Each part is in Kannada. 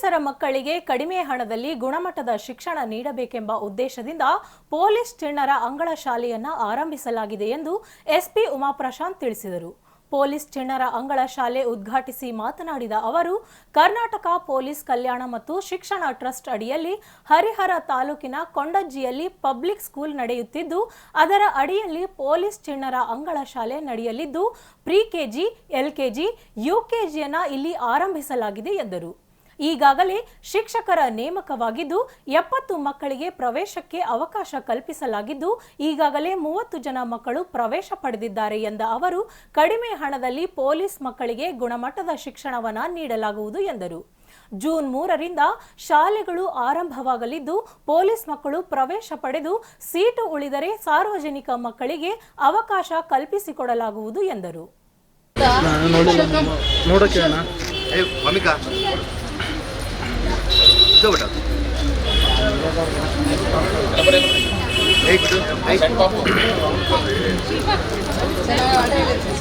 ಪೊಲೀಸರ ಮಕ್ಕಳಿಗೆ ಕಡಿಮೆ ಹಣದಲ್ಲಿ ಗುಣಮಟ್ಟದ ಶಿಕ್ಷಣ ನೀಡಬೇಕೆಂಬ ಉದ್ದೇಶದಿಂದ ಪೊಲೀಸ್ ಚಿಣ್ಣರ ಅಂಗಳ ಶಾಲೆಯನ್ನ ಆರಂಭಿಸಲಾಗಿದೆ ಎಂದು ಎಸ್ಪಿ ಉಮಾಪ್ರಶಾಂತ್ ತಿಳಿಸಿದರು. ಪೊಲೀಸ್ ಚಿಣ್ಣರ ಅಂಗಳ ಶಾಲೆ ಉದ್ಘಾಟಿಸಿ ಮಾತನಾಡಿದ ಅವರು, ಕರ್ನಾಟಕ ಪೊಲೀಸ್ ಕಲ್ಯಾಣ ಮತ್ತು ಶಿಕ್ಷಣ ಟ್ರಸ್ಟ್ ಅಡಿಯಲ್ಲಿ ಹರಿಹರ ತಾಲೂಕಿನ ಕೊಂಡಜ್ಜಿಯಲ್ಲಿ ಪಬ್ಲಿಕ್ ಸ್ಕೂಲ್ ನಡೆಯುತ್ತಿದ್ದು, ಅದರ ಅಡಿಯಲ್ಲಿ ಪೊಲೀಸ್ ಚಿಣ್ಣರ ಅಂಗಳ ಶಾಲೆ ನಡೆಯಲಿದ್ದು ಪ್ರಿ ಕೆಜಿ ಎಲ್ಕೆಜಿ, ಯುಕೆಜಿಯನ್ನ ಇಲ್ಲಿ ಆರಂಭಿಸಲಾಗಿದೆ ಎಂದರು. ಈಗಾಗಲೇ ಶಿಕ್ಷಕರ ನೇಮಕವಾಗಿದ್ದು ಎಪ್ಪತ್ತು ಮಕ್ಕಳಿಗೆ ಪ್ರವೇಶಕ್ಕೆ ಅವಕಾಶ ಕಲ್ಪಿಸಲಾಗಿದ್ದು ಈಗಾಗಲೇ ಮೂವತ್ತು ಜನ ಮಕ್ಕಳು ಪ್ರವೇಶ ಪಡೆದಿದ್ದಾರೆ ಎಂದ ಅವರು ಕಡಿಮೆ ಹಣದಲ್ಲಿ ಪೊಲೀಸ್ ಮಕ್ಕಳಿಗೆ ಗುಣಮಟ್ಟದ ಶಿಕ್ಷಣವನ್ನು ನೀಡಲಾಗುವುದು ಎಂದರು. ಜೂನ್ ಮೂರರಿಂದ ಶಾಲೆಗಳು ಆರಂಭವಾಗಲಿದ್ದು ಪೊಲೀಸ್ ಮಕ್ಕಳು ಪ್ರವೇಶ ಪಡೆದು ಸೀಟು ಉಳಿದರೆ ಸಾರ್ವಜನಿಕ ಮಕ್ಕಳಿಗೆ ಅವಕಾಶ ಕಲ್ಪಿಸಿಕೊಡಲಾಗುವುದು ಎಂದರು.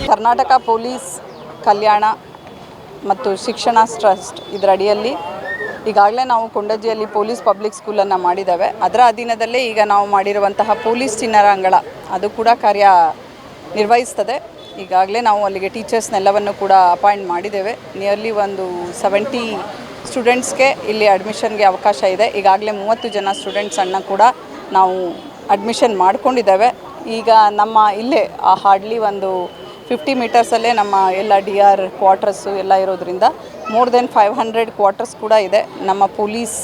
ಕರ್ನಾಟಕ ಪೊಲೀಸ್ ಕಲ್ಯಾಣ ಮತ್ತು ಶಿಕ್ಷಣ ಟ್ರಸ್ಟ್ ಇದರ ಅಡಿಯಲ್ಲಿ ಈಗಾಗಲೇ ನಾವು ಕೊಂಡಜ್ಜಿಯಲ್ಲಿ ಪೊಲೀಸ್ ಪಬ್ಲಿಕ್ ಸ್ಕೂಲನ್ನು ಮಾಡಿದ್ದಾವೆ. ಅದರ ಅಧೀನದಲ್ಲೇ ಈಗ ನಾವು ಮಾಡಿರುವಂತಹ ಪೊಲೀಸ್ ಚಿನ್ನರ ಅಂಗಳ ಅದು ಕೂಡ ಕಾರ್ಯ ನಿರ್ವಹಿಸ್ತದೆ. ಈಗಾಗಲೇ ನಾವು ಅಲ್ಲಿಗೆ ಟೀಚರ್ಸ್ನೆಲ್ಲವನ್ನು ಕೂಡ ಅಪಾಯಿಂಟ್ ಮಾಡಿದ್ದೇವೆ. ನಿಯರ್ಲಿ ಒಂದು ಸೆವೆಂಟಿ ಸ್ಟೂಡೆಂಟ್ಸ್ಗೆ ಇಲ್ಲಿ ಅಡ್ಮಿಷನ್ಗೆ ಅವಕಾಶ ಇದೆ. ಈಗಾಗಲೇ ಮೂವತ್ತು ಜನ ಸ್ಟೂಡೆಂಟ್ಸನ್ನು ಕೂಡ ನಾವು ಅಡ್ಮಿಷನ್ ಮಾಡ್ಕೊಂಡಿದ್ದೇವೆ. ಈಗ ನಮ್ಮ ಇಲ್ಲೇ ಹಾರ್ಡ್ಲಿ ಒಂದು ಫಿಫ್ಟಿ ಮೀಟರ್ಸಲ್ಲೇ ನಮ್ಮ ಎಲ್ಲ ಡಿ ಆರ್ ಕ್ವಾರ್ಟರ್ಸು ಎಲ್ಲ ಇರೋದ್ರಿಂದ more than five hundred quarters ಕೂಡ ಇದೆ. ನಮ್ಮ ಪೊಲೀಸ್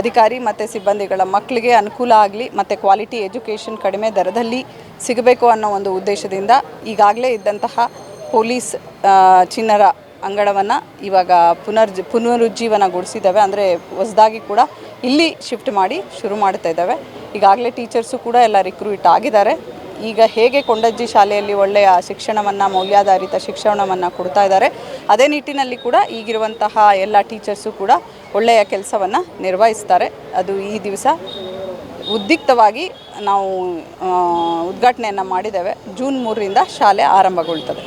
ಅಧಿಕಾರಿ ಮತ್ತು ಸಿಬ್ಬಂದಿಗಳ ಮಕ್ಕಳಿಗೆ ಅನುಕೂಲ ಆಗಲಿ ಮತ್ತು ಕ್ವಾಲಿಟಿ ಎಜುಕೇಷನ್ ಕಡಿಮೆ ದರದಲ್ಲಿ ಸಿಗಬೇಕು ಅನ್ನೋ ಒಂದು ಉದ್ದೇಶದಿಂದ ಈಗಾಗಲೇ ಇದ್ದಂತಹ ಪೊಲೀಸ್ ಚಿನ್ನರ ಅಂಗಡವನ್ನು ಇವಾಗ ಪುನರ್ ಪುನರುಜ್ಜೀವನಗೊಳಿಸಿದ್ದಾವೆ. ಅಂದರೆ ಹೊಸದಾಗಿ ಕೂಡ ಇಲ್ಲಿ ಶಿಫ್ಟ್ ಮಾಡಿ ಶುರು ಮಾಡ್ತಾ ಇದ್ದಾವೆ. ಈಗಾಗಲೇ ಟೀಚರ್ಸು ಕೂಡ ಎಲ್ಲ ರಿಕ್ರೂಟ್ ಆಗಿದ್ದಾರೆ. ಈಗ ಹೇಗೆ ಕೊಂಡಜ್ಜಿ ಶಾಲೆಯಲ್ಲಿ ಒಳ್ಳೆಯ ಶಿಕ್ಷಣವನ್ನು, ಮೌಲ್ಯಾಧಾರಿತ ಶಿಕ್ಷಣವನ್ನು ಕೊಡ್ತಾ ಇದ್ದಾರೆ, ಅದೇ ನಿಟ್ಟಿನಲ್ಲಿ ಕೂಡ ಈಗಿರುವಂತಹ ಎಲ್ಲ ಟೀಚರ್ಸು ಕೂಡ ಒಳ್ಳೆಯ ಕೆಲಸವನ್ನು ನಿರ್ವಹಿಸ್ತಾರೆ. ಅದು ಈ ದಿವಸ ಉದ್ದಿಕ್ತವಾಗಿ ನಾವು ಉದ್ಘಾಟನೆಯನ್ನು ಮಾಡಿದ್ದೇವೆ. ಜೂನ್ ಮೂರರಿಂದ ಶಾಲೆ ಆರಂಭಗೊಳ್ತದೆ.